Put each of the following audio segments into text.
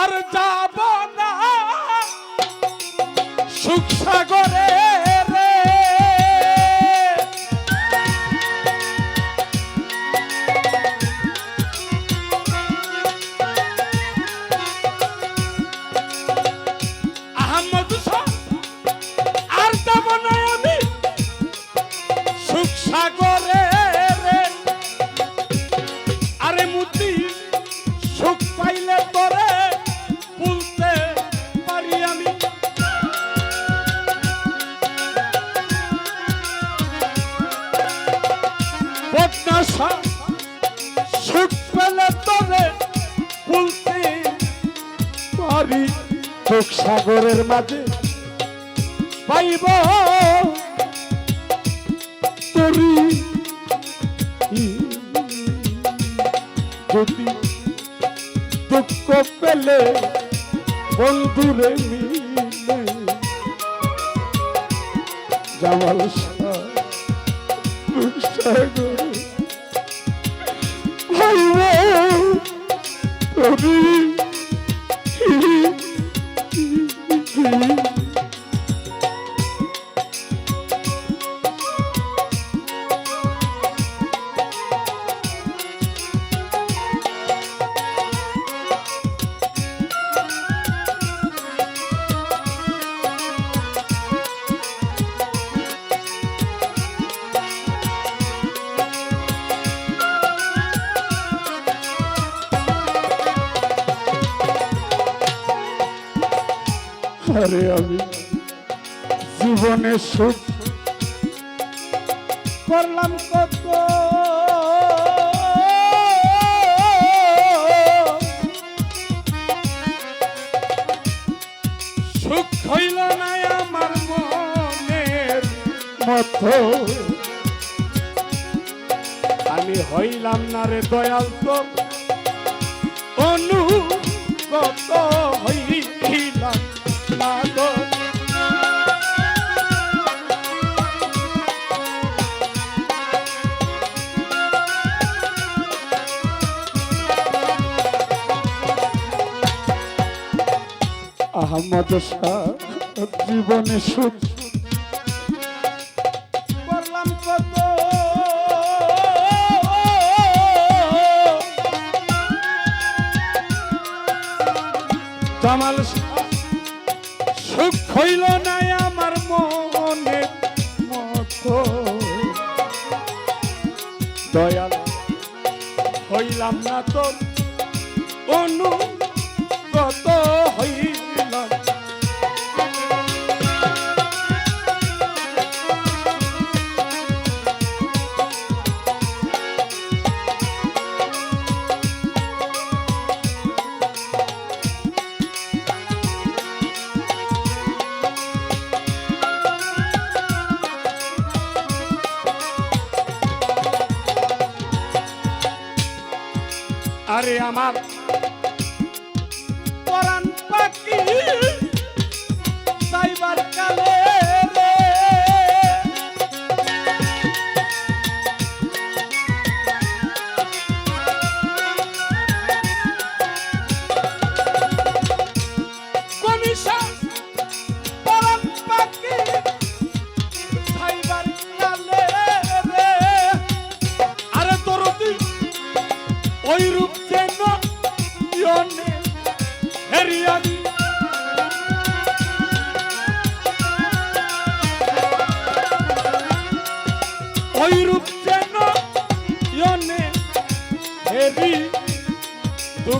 আর যাব না। সুখ সাগরে সুখ সাগরের মাঝে পাইব। তরি যদি দুঃখ পেলে বন্ধুরে মিলে জামাল রূপসাগর ভাইব তরি আরে আমি। জীবনে সুখ করলাম কত। সুখ হইল না আমার মনের মতো। আমি হইলাম না রে দয়াল তোর অনুগত। আহমদ শাহ, জীবনে সুখ। কত? জামাল সুখ হইল আমার মনে দয়াল হইলাম না তোর অনুগত হইলাম আরে আমার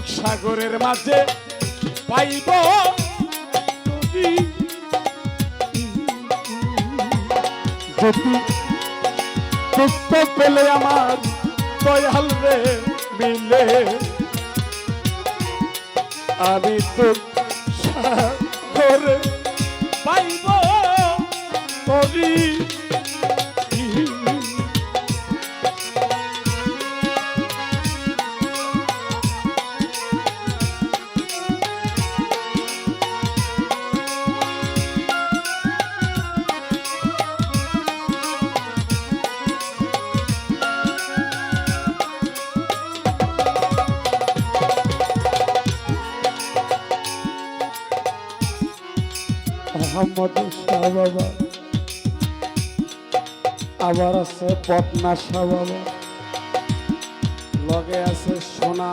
দুঃখ সাগরের মাঝে পাইব। যদি দুঃখ পেলে আমার দয়াল রে মিলে। আমি তো সাগরে পাইব। তরি আহমদ শাহ বাবা আবার আছে পটনা শাহ বাবা লগে আছে সোনা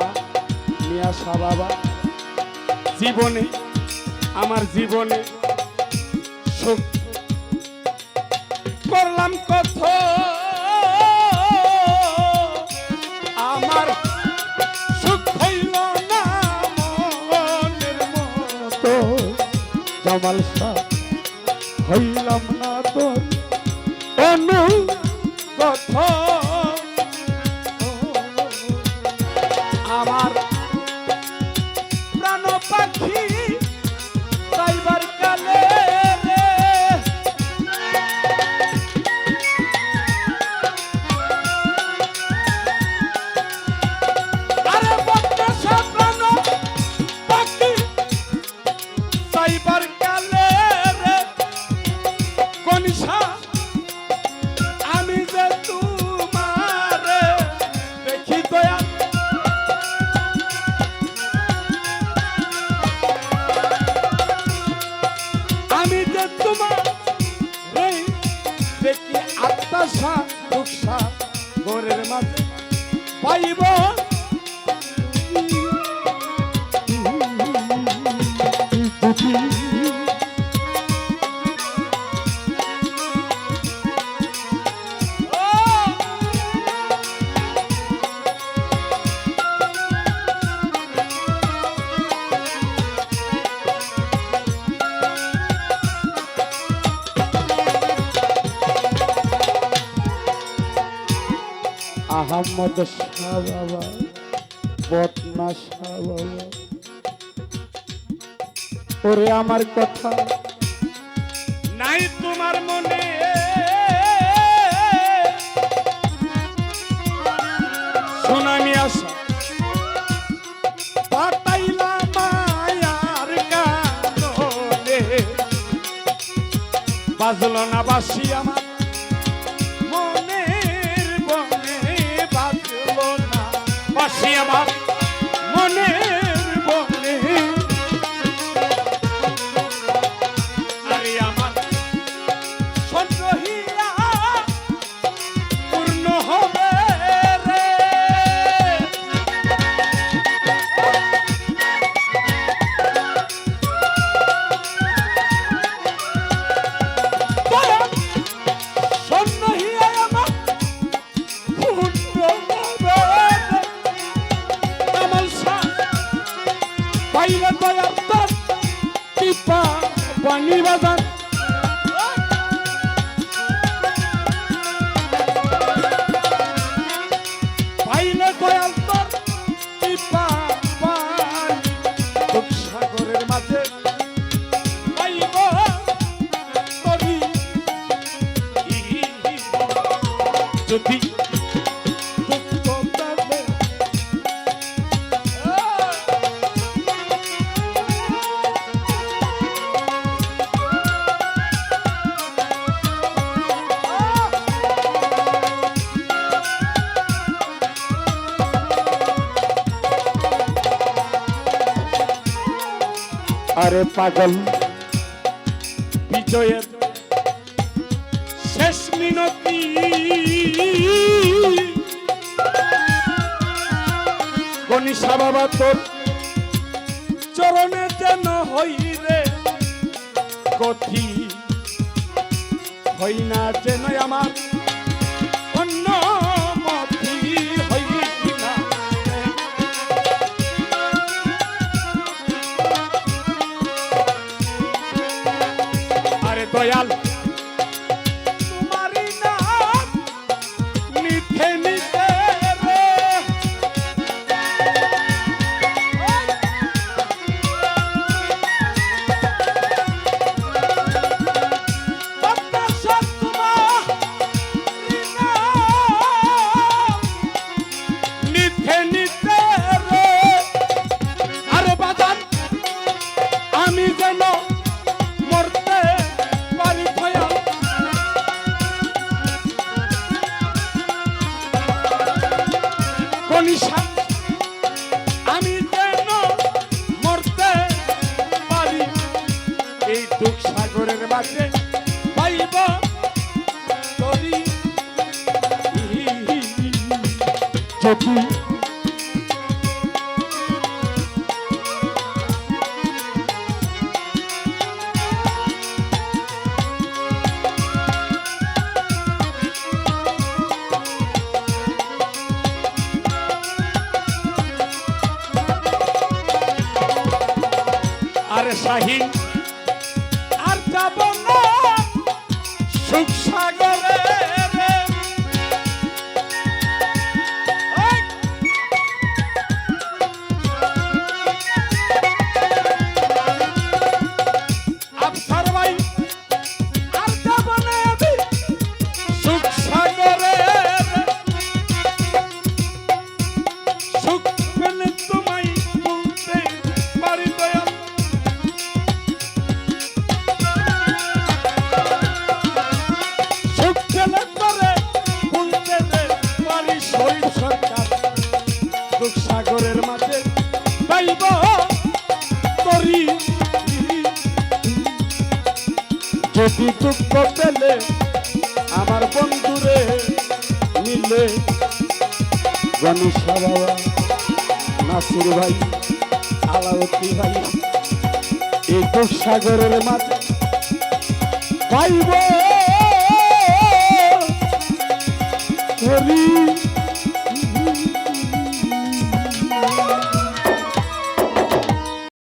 মিয়া শাহ বাবা। জীবনে, আমার জীবনে সুখ করলাম কত। আমার সুখ হইল না মনের মতো। জামাল শাহ হইলাম না তোর অনু কথা। বাবা বাবা ওরে আমার কথা। নাই তোমার মনে। সোনামি আশা পাতাইলা মায়ার কারণে বাজলো না বাসি আমার। মনের আমার আরে পাগল। বিজয়ের শেষ মিনতি। গণিসা বাবা তোর চরণে যেন হই রে গতি হই না যেন আমার। শাহী দুঃখ পেলে আমার বন্ধুরে মিলে। গণেশ বাবা, নাসির ভাই, আলাউদ্দিন ভাই, এই সাগরের মাঝে পাইব হরি